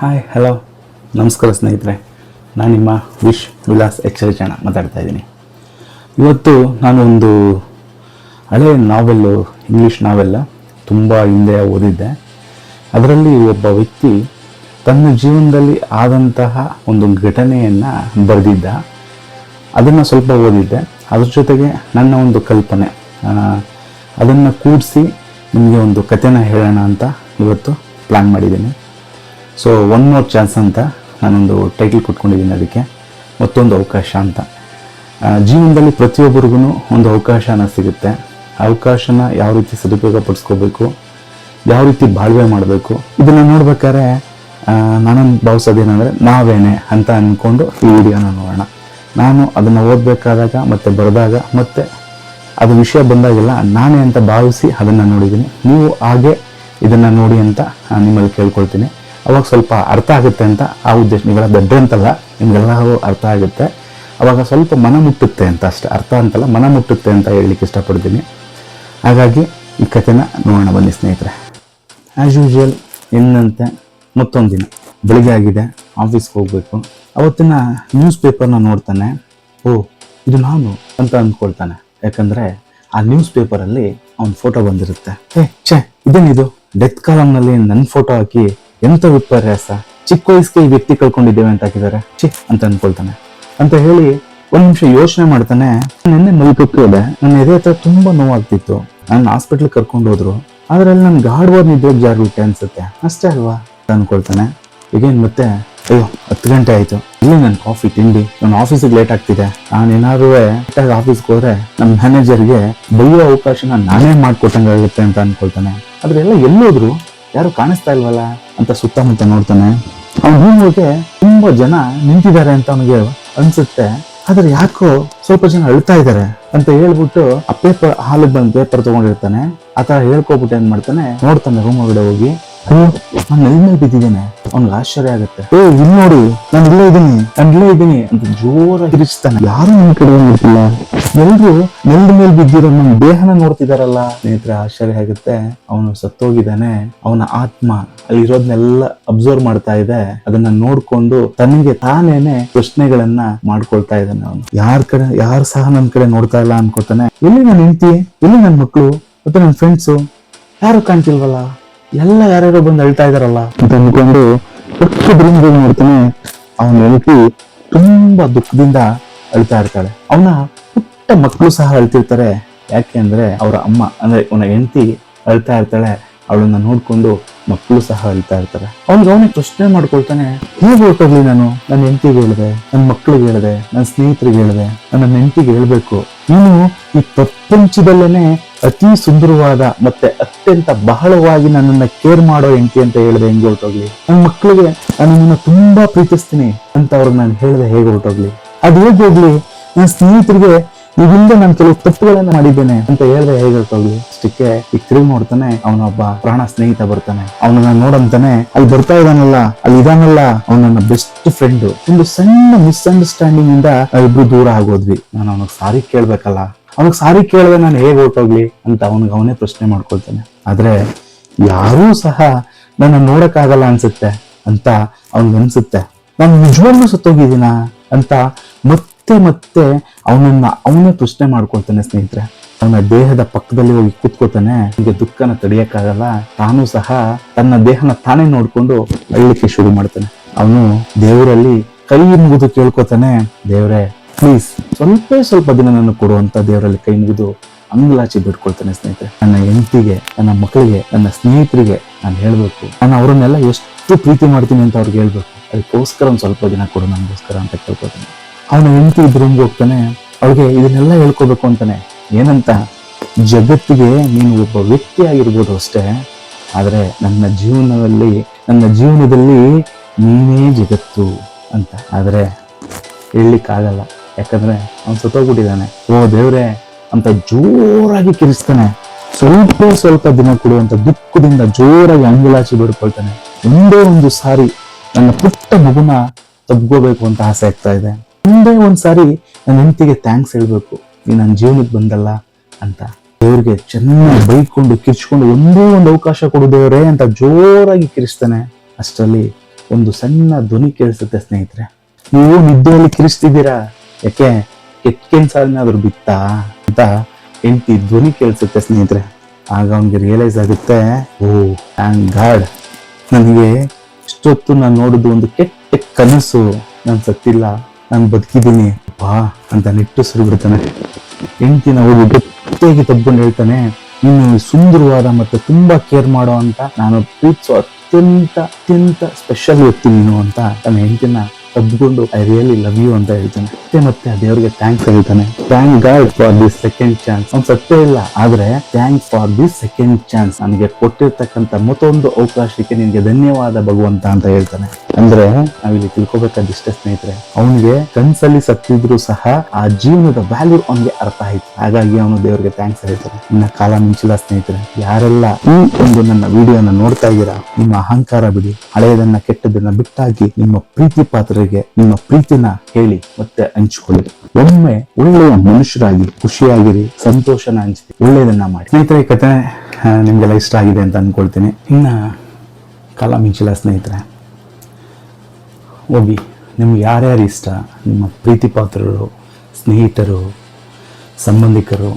Hi hello ನಮಸ್ಕಾರ ಸ್ನೇಹಿತರೆ. ನಾನು ನಿಮ್ಮ ವಿಶ್ ವಿಲಾಸ್ ಎಚ್ಚರಿಚಣ ಮಾತಾಡ್ತಾ ಇದ್ದೀನಿ. ಇವತ್ತು ನಾನು ಒಂದು ಹಳೆಯ ನಾವೆಲ್ಲು, ಇಂಗ್ಲೀಷ್ ನಾವೆಲ್ಲ ತುಂಬ ಹಿಂದೆ ಓದಿದ್ದೆ. ಅದರಲ್ಲಿ ಒಬ್ಬ ವ್ಯಕ್ತಿ ತನ್ನ ಜೀವನದಲ್ಲಿ ಆದಂತಹ ಒಂದು ಘಟನೆಯನ್ನು ಬರೆದಿದ್ದ. ಅದನ್ನು ಸ್ವಲ್ಪ ಓದಿದ್ದೆ. ಅದ್ರ ಜೊತೆಗೆ ನನ್ನ ಒಂದು ಕಲ್ಪನೆ. ಅದನ್ನು ಕೂಡಿಸಿ ನಿಮಗೆ ಒಂದು ಕಥೆನ ಹೇಳೋಣ ಅಂತ ಇವತ್ತು ಪ್ಲ್ಯಾನ್ ಮಾಡಿದ್ದೀನಿ. ಸೊ ಒನ್ ಮೋರ್ ಚಾನ್ಸ್ ಅಂತ ನಾನೊಂದು ಟೈಟಲ್ ಕೊಟ್ಕೊಂಡಿದ್ದೀನಿ ಅದಕ್ಕೆ. ಮತ್ತೊಂದು ಅವಕಾಶ ಅಂತ. ಜೀವನದಲ್ಲಿ ಪ್ರತಿಯೊಬ್ಬರಿಗೂ ಒಂದು ಅವಕಾಶನ ಸಿಗುತ್ತೆ. ಅವಕಾಶನ ಯಾವ ರೀತಿ ಸದುಪಯೋಗ ಪಡಿಸ್ಕೋಬೇಕು, ಯಾವ ರೀತಿ ಬಾಳ್ವೆ ಮಾಡಬೇಕು, ಇದನ್ನು ನೋಡ್ಬೇಕಾದ್ರೆ ನಾನು ಭಾವಿಸೋದೇನೆಂದರೆ ನಾವೇನೆ ಅಂತ ಅಂದ್ಕೊಂಡು ಈ ವಿಡಿಯೋನ ನೋಡೋಣ. ನಾನು ಅದನ್ನು ಓದಬೇಕಾದಾಗ ಮತ್ತು ಬರೆದಾಗ ಮತ್ತು ಅದು ವಿಷಯ ಬಂದಾಗೆಲ್ಲ ನಾನೇ ಅಂತ ಭಾವಿಸಿ ಅದನ್ನು ನೋಡಿದ್ದೀನಿ. ನೀವು ಹಾಗೆ ಇದನ್ನು ನೋಡಿ ಅಂತ ನಿಮ್ಮಲ್ಲಿ ಕೇಳ್ಕೊಳ್ತೀನಿ. ಅವಾಗ ಸ್ವಲ್ಪ ಅರ್ಥ ಆಗುತ್ತೆ ಅಂತ ಆ ಉದ್ದೇಶ. ನೀವೆಲ್ಲ ದಡ್ಡ ಅಂತಲ್ಲ ನಿಮಗೆಲ್ಲವೂ ಅರ್ಥ ಆಗುತ್ತೆ. ಅವಾಗ ಸ್ವಲ್ಪ ಮನ ಮುಟ್ಟುತ್ತೆ ಅಂತ ಅಷ್ಟೇ. ಅರ್ಥ ಅಂತಲ್ಲ, ಮನ ಮುಟ್ಟುತ್ತೆ ಅಂತ ಹೇಳಲಿಕ್ಕೆ ಇಷ್ಟಪಡ್ತೀನಿ. ಹಾಗಾಗಿ ಈ ಕಥೆನ ನೋಡೋಣ ಬನ್ನಿ ಸ್ನೇಹಿತರೆ. ಆ್ಯಸ್ ಯೂಶುವಲ್ ಎಂದಂತೆ ಮತ್ತೊಂದು ದಿನ. ಬೆಳಿಗ್ಗೆ ಆಗಿದೆ ಆಫೀಸ್ಗೆ ಹೋಗಬೇಕು. ಅವತ್ತಿನ ನ್ಯೂಸ್ ಪೇಪರ್ನ ನೋಡ್ತಾನೆ. ಓ, ಇದು ನಾನು ಅಂತ ಅಂದ್ಕೊಳ್ತಾನೆ. ಯಾಕಂದರೆ ಆ ನ್ಯೂಸ್ ಪೇಪರಲ್ಲಿ ಅವನ ಫೋಟೋ ಬಂದಿರುತ್ತೆ. ಏ, ಛೇ, ಇದೇನಿದು? ಡೆತ್ ಕಾಲಮ್ನಲ್ಲಿ ನನ್ನ ಫೋಟೋ ಹಾಕಿ ಎಂಥ ವಿಪರ್ಯಾಸ ಚಿಕ್ಕ ವಯಸ್ಸಿಗೆ ಈ ವ್ಯಕ್ತಿ ಕಳ್ಕೊಂಡಿದ್ದೇವೆ ಅಂತ ಹಾಕಿದ್ದಾರೆ. ಛಿ, ಅಂತ ಅನ್ಕೊಳ್ತಾನೆ. ಅಂತ ಹೇಳಿ ಒಂದ್ ನಿಮಿಷ ಯೋಚನೆ ಮಾಡ್ತಾನೆ. ನಿನ್ನೆ ಮಲ್ಕಕ್ಕೆ ಹೋದೆ. ನನ್ನ ಎದೆ ಹತ್ರ ತುಂಬಾ ನೋವಾಗ್ತಿತ್ತು. ನನ್ನ ಹಾಸ್ಪಿಟ್ಲ್ ಕರ್ಕೊಂಡು ಹೋದ್ರು. ಆದ್ರೆ ಅಲ್ಲಿ ನನ್ ಗಾಢವಾದ ನಿದ್ದೆ ಜಾರ್ಬಿಟ್ಟೆ ಅನ್ಸುತ್ತೆ. ಅಷ್ಟೇ ಅಲ್ವಾ? ಅಂತ ಅನ್ಕೊಳ್ತಾನೆ. ಈಗೇನ್ ಮತ್ತೆ? ಅಯ್ಯೋ, ಹತ್ತು ಗಂಟೆ ಆಯ್ತು. ಇಲ್ಲಿ ನನ್ ಕಾಫಿ ತಿಂಡಿ. ನನ್ನ ಆಫೀಸಿಗೆ ಲೇಟ್ ಆಗ್ತಿದೆ. ನಾನು ಏನಾದ್ರು ಆಫೀಸ್ಗೆ ಹೋದ್ರೆ ನಮ್ಮ ಮ್ಯಾನೇಜರ್ಗೆ ಬೈಯೋ ಅವಕಾಶನ ನಾನೇ ಮಾಡ್ಕೊಟ್ಟಂಗಾಗುತ್ತೆ ಅಂತ ಅನ್ಕೊಳ್ತಾನೆ. ಆದ್ರೆ ಎಲ್ಲ ಎಲ್ಲೋದ್ರು ಯಾರು ಕಾಣಿಸ್ತಾ ಇಲ್ವಲ್ಲ ಅಂತ ಸುತ್ತಮುತ್ತ ನೋಡ್ತಾನೆ. ಅವನ ರೂಮ್ಗೆ ತುಂಬಾ ಜನ ನಿಂತಿದ್ದಾರೆ ಅಂತ ಅವನಿಗೆ ಅನ್ಸುತ್ತೆ. ಆದ್ರೆ ಯಾಕೋ ಸ್ವಲ್ಪ ಜನ ಅಳ್ತಾ ಇದ್ದಾರೆ ಅಂತ ಹೇಳ್ಬಿಟ್ಟು ಆ ಪೇಪರ್ ಹಾಲಿಗೆ ಬಂದು ಪೇಪರ್ ತಗೊಂಡಿರ್ತಾನೆ. ಆತರ ಹೇಳ್ಕೊಬಿಟ್ಟು ಏನ್ ಮಾಡ್ತಾನೆ, ನೋಡ್ತಾನೆ ರೂಮ್ ಒಳಗಡೆ ಹೋಗಿ, ಅಯ್ಯೋ, ನಾನು ಎಲ್ಲಿ ಬಿದ್ದಿದ್ದೇನೆ. ಅವ್ನಿಗೆ ಆಶ್ಚರ್ಯ ಆಗುತ್ತೆ. ಏ ಇಲ್ಲಿ ನೋಡಿ, ನಾನು ಇಲ್ಲೇ ಇದ್ದೀನಿ, ನಾನು ಇಲ್ಲೇ ಇದ್ದೀನಿ ಅಂತ ಜೋರಾಗಿ ಹಿರಿಸ್ತಾನೆ ಯಾರು ನಿಮ್ ಕಡೆ ನೋಡ್ತಿಲ್ಲ ಎಲ್ರು ನೆಲದ ಮೇಲೆ ಬಿದ್ದಿರೋ ನಮ್ಮ ದೇಹನ ನೋಡ್ತಿದಾರಲ್ಲ? ಸ್ನೇಹಿತರೆ, ಆಶ್ಚರ್ಯ ಆಗುತ್ತೆ. ಅವನು ಸತ್ತೋಗಿದ್ದಾನೆ. ಅವನ ಆತ್ಮ ಅಲ್ಲಿರೋದ್ನೆಲ್ಲ ಅಬ್ಸರ್ವ್ ಮಾಡ್ತಾ ಇದೆ. ಅದನ್ನ ನೋಡ್ಕೊಂಡು ತನಗೆ ತಾನೇನೆ ಪ್ರಶ್ನೆಗಳನ್ನ ಮಾಡ್ಕೊಳ್ತಾ ಇದ್ದಾನೆ ಅವನು. ಯಾರ ಕಡೆ, ಯಾರು ಸಹ ನನ್ನ ಕಡೆ ನೋಡ್ತಾ ಇಲ್ಲ ಅನ್ಕೋತಾನೆ ಎಲ್ಲಿ ನನ್ನ ಹೆಂಡತಿ? ಎಲ್ಲಿ ನನ್ನ ಮಕ್ಕಳು ಮತ್ತೆ ನನ್ನ ಫ್ರೆಂಡ್ಸು ಯಾರು ಕಾಣ್ತಿಲ್ವಲ್ಲ? ಎಲ್ಲ ಯಾರ್ಯಾರೋ ಬಂದು ಅಳ್ತಾ ಇದಾರಲ್ಲ ಅಂತ ಅನ್ಕೊಂಡು ಪಕ್ಕದ್ರಿಂದ ನೋಡ್ತಾನೆ ಅವನ ಹೆಂಡತಿ ತುಂಬಾ ದುಃಖದಿಂದ ಅಳ್ತಾ ಇರ್ತಾಳೆ. ಅವನ ಪುಟ್ಟ ಮಕ್ಕಳು ಸಹ ಅಳ್ತಿರ್ತಾರೆ. ಯಾಕೆ ಅಂದ್ರೆ ಅವರ ಅಮ್ಮ, ಅಂದ್ರೆ ಅವನ ಹೆಂಡತಿ ಅಳ್ತಾ ಇರ್ತಾಳೆ. ಅವಳನ್ನ ನೋಡ್ಕೊಂಡು ಮಕ್ಕಳು ಸಹ ಅಳ್ತಾ ಇರ್ತಾರೆ. ಅವ್ನಿಗೆ ಅವನೇ ಪ್ರಶ್ನೆ ಮಾಡ್ಕೊಳ್ತಾನೆ, ಹೇಗೆ ಹೊರಟೋಗ್ಲಿ ನಾನು. ನನ್ನ ಹೆಂಡತಿಗೆ ಹೇಳಿದೆ ನನ್ನ ಮಕ್ಕಳಿಗೆ ಹೇಳಿದೆ ನನ್ನ ಸ್ನೇಹಿತರಿಗೆ ಹೇಳಿದೆ, ನನ್ನ ಹೆಂಡತಿಗೆ ಹೇಳ್ಬೇಕು. ನೀನು ಈ ಪ್ರಪಂಚದಲ್ಲೇನೆ ಅತಿ ಸುಂದರವಾದ ಮತ್ತೆ ಅತ್ಯಂತ ಬಹಳವಾಗಿ ನನ್ನನ್ನ ಕೇರ್ ಮಾಡೋ ಹೆಂಡತಿ ಅಂತ ಹೇಳಿದೆ ಹೆಂಗೆ ಹೊರಟೋಗ್ಲಿ. ನನ್ನ ಮಕ್ಕಳಿಗೆ ನಾನು ನಿನ್ನ ತುಂಬಾ ಪ್ರೀತಿಸ್ತೀನಿ ಅಂತ ಅವ್ರಿಗೆ ನಾನು ಹೇಳಿದೆ ಹೇಗೆ ಹೊರಟೋಗ್ಲಿ. ಅದು ಹೇಗೆ ಹೋಗ್ಲಿ ನನ್ನ ಸ್ನೇಹಿತರಿಗೆ ಇವಿಂದ ನಾನು ಕೆಲವು ತಪ್ಪುಗಳನ್ನ ಮಾಡಿದ್ದೇನೆ ಅಂತ ಹೇಳಿದ್ರೆ ಹೇಗೆ ಸ್ಟಿಕ್ಕೆ ಅಷ್ಟಕ್ಕೆ ಈಗ ತಿರುಗಿ ನೋಡ್ತಾನೆ ಅವನೊಬ್ಬ ಪ್ರಾಣ ಸ್ನೇಹಿತ ಬರ್ತಾನೆ. ಅವನನ್ನ ನೋಡಂತಾನೆ, ಅಲ್ಲಿ ಬರ್ತಾ ಇದಾನಲ್ಲ ಅಲ್ಲಿ ಇದಾನಲ್ಲ ಅವನ ನನ್ನ ಬೆಸ್ಟ್ ಫ್ರೆಂಡ್ ಒಂದು ಸಣ್ಣ ಮಿಸ್ಅಂಡರ್ಸ್ಟ್ಯಾಂಡಿಂಗ್ ಇಂದ ಇಬ್ರು ದೂರ ಆಗೋದ್ವಿ. ನಾನು ಅವನಿಗೆ ಸಾರಿ ಕೇಳ್ಬೇಕಲ್ಲ. ಅವನಿಗೆ ಸಾರಿ ಕೇಳಿದ್ರೆ ನಾನು ಹೇಗೆ ಹೊರಟೋಗ್ಲಿ ಅಂತ ಅವನಿಗೆ ಅವನೇ ಪ್ರಶ್ನೆ ಮಾಡ್ಕೊಳ್ತಾನೆ. ಆದ್ರೆ ಯಾರೂ ಸಹ ನನ್ನ ನೋಡಕ್ಕಾಗಲ್ಲ ಅನ್ಸುತ್ತೆ ಅಂತ ಅವನಿಗೆ ಅನ್ಸುತ್ತೆ. ನಾನು ನಿಜವಾಗ್ಲೂ ಸತ್ತೋಗಿದ್ದೀನ ಅಂತ ಮತ್ತೆ ಮತ್ತೆ ಮತ್ತೆ ಅವನನ್ನ, ಅವನೇ ಪ್ರಶ್ನೆ ಮಾಡ್ಕೊಳ್ತಾನೆ ಸ್ನೇಹಿತರೆ. ಅವನ ದೇಹದ ಪಕ್ಕದಲ್ಲಿ ಹೋಗಿ ಕೂತ್ಕೋತಾನೆ ಈಗ ದುಃಖನ ತಡೆಯಕ್ಕಾಗಲ್ಲ. ತಾನು ಸಹ ತನ್ನ ದೇಹನ ತಾನೇ ನೋಡ್ಕೊಂಡು ಅಳ್ಲಿಕ್ಕೆ ಶುರು ಮಾಡ್ತಾನೆ. ಅವನು ದೇವರಲ್ಲಿ ಕೈ ಮುಗಿದು ಕೇಳ್ಕೊತಾನೆ, ದೇವರೇ ಪ್ಲೀಸ್ ಸ್ವಲ್ಪ ಸ್ವಲ್ಪ ದಿನ ನನ್ನ ಕೊಡುವಂತ ದೇವರಲ್ಲಿ ಕೈ ಮುಗಿದು ಅಂಗ್ಲಾಚಿ ಬಿಟ್ಕೊಳ್ತಾನೆ ಸ್ನೇಹಿತರೆ. ನನ್ನ ಹೆಂಡತಿಗೆ, ನನ್ನ ಮಕ್ಕಳಿಗೆ, ನನ್ನ ಸ್ನೇಹಿತರಿಗೆ ನಾನು ಹೇಳ್ಬೇಕು. ನಾನು ಅವರನ್ನೆಲ್ಲ ಎಷ್ಟು ಪ್ರೀತಿ ಮಾಡ್ತೀನಿ ಅಂತ ಅವ್ರಿಗೆ ಹೇಳ್ಬೇಕು. ಅದಕ್ಕೋಸ್ಕರ ಒಂದು ಸ್ವಲ್ಪ ದಿನ ಕೊಡು ನನಗೋಸ್ಕರ ಅಂತ ಕೇಳ್ಕೊತಾನೆ. ಅವನ ಹೆಂಡತಿ ಇದ್ರ ಹೋಗ್ತಾನೆ? ಅವಳಿಗೆ ಇದನ್ನೆಲ್ಲ ಹೇಳ್ಕೊಬೇಕು ಅಂತಾನೆ. ಏನಂತ? ಜಗತ್ತಿಗೆ ನೀನು ಒಬ್ಬ ವ್ಯಕ್ತಿ ಆಗಿರ್ಬೋದು ಅಷ್ಟೇ. ಆದರೆ ನನ್ನ ಜೀವನದಲ್ಲಿ ನನ್ನ ಜೀವನದಲ್ಲಿ ನೀನೇ ಜಗತ್ತು ಅಂತ. ಆದರೆ ಹೇಳಲಿಕ್ಕಾಗಲ್ಲ ಯಾಕಂದ್ರೆ ಅವನು ಸತ್ತೋಗ್ಬಿಟ್ಟಿದ್ದಾನೆ. ಓ ದೇವ್ರೆ, ಅಂತ ಜೋರಾಗಿ ಕಿರಿಸ್ತಾನೆ. ಸ್ವಲ್ಪ ಸ್ವಲ್ಪ ದಿನ ಕೊಡುವಂಥ ದುಃಖದಿಂದ ಜೋರಾಗಿ ಅಂಗುಲಾಚಿ ಬಿಡ್ಕೊಳ್ತಾನೆ. ಒಂದೇ ಒಂದು ಸಾರಿ ನನ್ನ ಪುಟ್ಟ ಮಗುನ ತಗ್ಗೋಬೇಕು ಅಂತ ಆಸೆ ಆಗ್ತಾ ಇದೆ. ಒಂದೇ ಒಂದ್ಸಾರಿ ನನ್ನ ಹೆಂಡತಿಗೆ ಥ್ಯಾಂಕ್ಸ್ ಹೇಳಬೇಕು. ನೀ ನನ್ನ ಜೀವನಕ್ಕೆ ಬಂದಲ್ಲ ಅಂತ. ದೇವ್ರಿಗೆ ಚೆನ್ನಾಗಿ ಬೈಕೊಂಡು, ಕಿರ್ಚ್ಕೊಂಡು ಒಂದೇ ಒಂದು ಅವಕಾಶ ಕೊಡು ದೇವರೇ ಅಂತ ಜೋರಾಗಿ ಕಿರಿಸ್ತಾನೆ ಅಷ್ಟರಲ್ಲಿ ಒಂದು ಸಣ್ಣ ಧ್ವನಿ ಕೇಳಿಸುತ್ತೆ ಸ್ನೇಹಿತರೆ. ನೀವು ನಿದ್ದೆಯಲ್ಲಿ ಕಿರಿಸ್ತಿದ್ದೀರಾ ಯಾಕೆ? ಕೆಟ್ಟ ಕೆನ್ಸಾದ್ರೂ ಬಿತ್ತಾ? ಅಂತ ಹೆಂಡತಿ ಧ್ವನಿ ಕೇಳಿಸುತ್ತೆ ಸ್ನೇಹಿತರೆ. ಆಗ ಅವನಿಗೆ ರಿಯಲೈಸ್ ಆಗುತ್ತೆ, ಓ ಥ್ಯಾಂಕ್ ಗಾಡ್ ನನಗೆ ಇಷ್ಟೊತ್ತು ನಾನು ನೋಡಿದ್ದು ಒಂದು ಕೆಟ್ಟ ಕನಸು ನಾನು ಸತ್ತಿಲ್ಲ ನಾನು ಬದುಕಿದ್ದೀನಿ. ಬಾ ಅಂತ ನಿಟ್ಟುಸಿರು ಬಿಡ್ತಾನೆ. ಹೆಂಡತಿ ಹೋಗಿ ಗೊತ್ತಾಗಿ ತಬ್ಕೊಂಡು ಹೇಳ್ತಾನೆ, ನೀನು ಸುಂದರವಾದ ಮತ್ತು ತುಂಬಾ ಕೇರ್ ಮಾಡೋ ಅಂತ ನಾನು ಪ್ರೀತಿಸೋ ಅತ್ಯಂತ ಅತ್ಯಂತ ಸ್ಪೆಷಲ್ ವ್ಯಕ್ತಿ ನೀನು ಅಂತ ತನ್ನ ಹೆಂಡತಿನ ತಬ್ಕೊಂಡು ಐ ರಿಯಲಿ ಲವ್ ಯು ಅಂತ ಹೇಳ್ತಾನೆ. ಮತ್ತೆ ಮತ್ತೆ ದೇವ್ರಿಗೆ ಥ್ಯಾಂಕ್ಸ್ ಹೇಳ್ತಾನೆ. Thank God for this second chance ಅವ್ನು ಸತ್ಯ ಇಲ್ಲ, ಆದ್ರೆ thanks for this second chance ನನಗೆ ಕೊಟ್ಟಿರ್ತಕ್ಕಂಥ ಮತ್ತೊಂದು ಅವಕಾಶಕ್ಕೆ ನಿನಗೆ ಧನ್ಯವಾದ, ಭಗವಂತ ಅಂತ ಹೇಳ್ತಾನೆ. ಅಂದ್ರೆ, ನಾವಿಲ್ಲಿ ತಿಳ್ಕೊಬೇಕಾದಿಷ್ಟೇ ಸ್ನೇಹಿತರೆ, ಅವನಿಗೆ ಕನ್ಸಲ್ಲಿ ಸತ್ತಿದ್ರು ಸಹ ಆ ಜೀವನದ ವ್ಯಾಲ್ಯೂ ಅವನಿಗೆ ಅರ್ಥ ಆಯ್ತು. ಹಾಗಾಗಿ ಅವನು ದೇವರಿಗೆ ಥ್ಯಾಂಕ್ಸ್ ಹೇಳ್ತಾನೆ. ಇನ್ನ ಕಾಲ ಮಿಂಚಿಲ್ಲ ಸ್ನೇಹಿತರೆ. ಯಾರೆಲ್ಲ ಈ ಒಂದು ನನ್ನ ವಿಡಿಯೋನ ನೋಡ್ತಾ ಇದ್ದೀರಾ, ನಿಮ್ಮ ಅಹಂಕಾರ ಬಿಡಿ. ಹಳೆಯದನ್ನ ಕೆಟ್ಟದನ್ನ ಬಿಟ್ಟಾಗಿ ನಿಮ್ಮ ಪ್ರೀತಿ ಪಾತ್ರರಿಗೆ ನಿಮ್ಮ ಪ್ರೀತಿನ ಹೇಳಿ ಮತ್ತೆ ಹಂಚಿಕೊಳ್ಳಿ ಒಮ್ಮೆ ಒಳ್ಳೆಯ ಮನುಷ್ಯರಾಗಿ ಖುಷಿಯಾಗಿರಿ ಸಂತೋಷನ ಹಂಚಿ ಒಳ್ಳೆಯದನ್ನ ಮಾಡಿ. ಸ್ನೇಹಿತರೆ ಆ, ನಿಮ್ಗೆಲ್ಲ ಇಷ್ಟ ಆಗಿದೆ ಅಂತ ಅನ್ಕೊಳ್ತೀನಿ. ಇನ್ನ ಕಾಲ ಮಿಂಚಿಲ್ಲ ಸ್ನೇಹಿತರೆ. ಹೋಗಿ ನಿಮ್ಗೆ ಯಾರ್ಯಾರು ಇಷ್ಟ? ನಿಮ್ಮ ಪ್ರೀತಿ ಪಾತ್ರರು ಸ್ನೇಹಿತರು ಸಂಬಂಧಿಕರು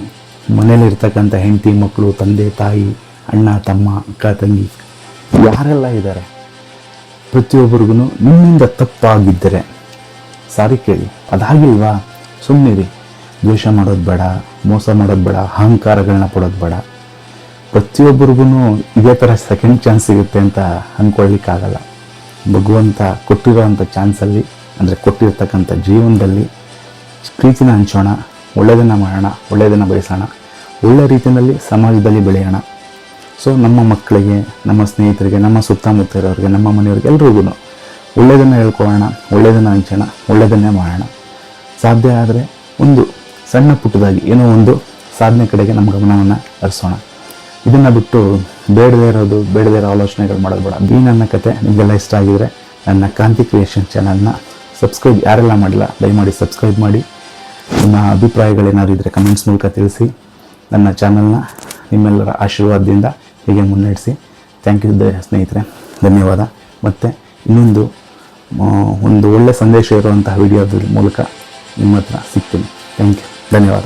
ಮನೇಲಿರ್ತಕ್ಕಂಥ ಹೆಂಡತಿ ಮಕ್ಕಳು ತಂದೆ ತಾಯಿ ಅಣ್ಣ ತಮ್ಮ ಅಕ್ಕ ತಂಗಿ ಯಾರೆಲ್ಲ ಇದ್ದಾರೆ? ಪ್ರತಿಯೊಬ್ಬರಿಗೂ ನಿಮ್ಮಿಂದ ತಪ್ಪಾಗಿದ್ದರೆ, ಸಾರಿ ಕೇಳಿ, ಅದಾಗಿಲ್ವಾ? ಸುಮ್ಮನಿರಿ ದ್ವೇಷ ಮಾಡೋದು ಬೇಡ, ಮೋಸ ಮಾಡೋದು ಬೇಡ ಅಹಂಕಾರಗಳನ್ನ ಪಡೋದು ಬೇಡ. ಪ್ರತಿಯೊಬ್ಬರಿಗೂ ಇದೇ ಥರ ಸೆಕೆಂಡ್ ಚಾನ್ಸ್ ಸಿಗುತ್ತೆ ಅಂತ ಅಂದ್ಕೊಳ್ಳಿಕ್ಕಾಗಲ್ಲ. ಭಗವಂತ ಕೊಟ್ಟಿರೋವಂಥ ಚಾನ್ಸಲ್ಲಿ, ಅಂದರೆ ಕೊಟ್ಟಿರ್ತಕ್ಕಂಥ ಜೀವನದಲ್ಲಿ ಪ್ರೀತಿನ ಹಂಚೋಣ, ಒಳ್ಳೆಯದನ್ನು ಮಾಡೋಣ, ಒಳ್ಳೆಯದನ್ನು ಬಯಸೋಣ ಒಳ್ಳೆ ರೀತಿಯಲ್ಲಿ ಸಮಾಜದಲ್ಲಿ ಬೆಳೆಯೋಣ. ಸೊ ನಮ್ಮ ಮಕ್ಕಳಿಗೆ, ನಮ್ಮ ಸ್ನೇಹಿತರಿಗೆ, ನಮ್ಮ ಸುತ್ತಮುತ್ತ ಇರೋರಿಗೆ ನಮ್ಮ ಮನೆಯವ್ರಿಗೆ ಎಲ್ರಿಗೂ ಒಳ್ಳೆಯದನ್ನು ಹೇಳ್ಕೊಳ್ಳೋಣ ಒಳ್ಳೆಯದನ್ನು ಹಂಚೋಣ ಒಳ್ಳೆಯದನ್ನೇ ಮಾಡೋಣ. ಸಾಧ್ಯ ಆದರೆ ಒಂದು ಸಣ್ಣ ಪುಟ್ಟದಾಗಿ ಏನೋ ಒಂದು ಸಾಧನೆ ಕಡೆಗೆ ನಮ್ಮ ಗಮನವನ್ನು ಹರಿಸೋಣ. ಇದನ್ನು ಬಿಟ್ಟು ಬೇಡದೇ ಇರೋದು, ಬೇಡದೇ ಇರೋ ಆಲೋಚನೆಗಳು ಮಾಡೋದು ಬೇಡ. ಈ ನನ್ನ ಕತೆ ನಿಮಗೆಲ್ಲ ಇಷ್ಟ ಆಗಿದ್ರೆ ನನ್ನ ಕಾಂತಿ ಕ್ರಿಯೇಷನ್ ಚಾನಲ್ನ ಸಬ್ಸ್ಕ್ರೈಬ್ ಯಾರೆಲ್ಲ ಮಾಡಿಲ್ಲ, ದಯಮಾಡಿ ಸಬ್ಸ್ಕ್ರೈಬ್ ಮಾಡಿ. ನಿಮ್ಮ ಅಭಿಪ್ರಾಯಗಳೇನಾದ್ರು ಇದ್ದರೆ ಕಮೆಂಟ್ಸ್ ಮೂಲಕ ತಿಳಿಸಿ. ನನ್ನ ಚಾನಲ್ನ ನಿಮ್ಮೆಲ್ಲರ ಆಶೀರ್ವಾದದಿಂದ ಹೀಗೆ ಮುನ್ನಡೆಸಿ. ಥ್ಯಾಂಕ್ ಯು ಸ್ನೇಹಿತರೆ. ಧನ್ಯವಾದ. ಮತ್ತು ಇನ್ನೊಂದು ಒಂದು ಒಳ್ಳೆಯ ಸಂದೇಶ ಇರುವಂತಹ ವಿಡಿಯೋದ ಮೂಲಕ ನಿಮ್ಮ ಹತ್ರ ಸಿಗ್ತೀನಿ. ಥ್ಯಾಂಕ್ ಯು ಧನ್ಯವಾದ.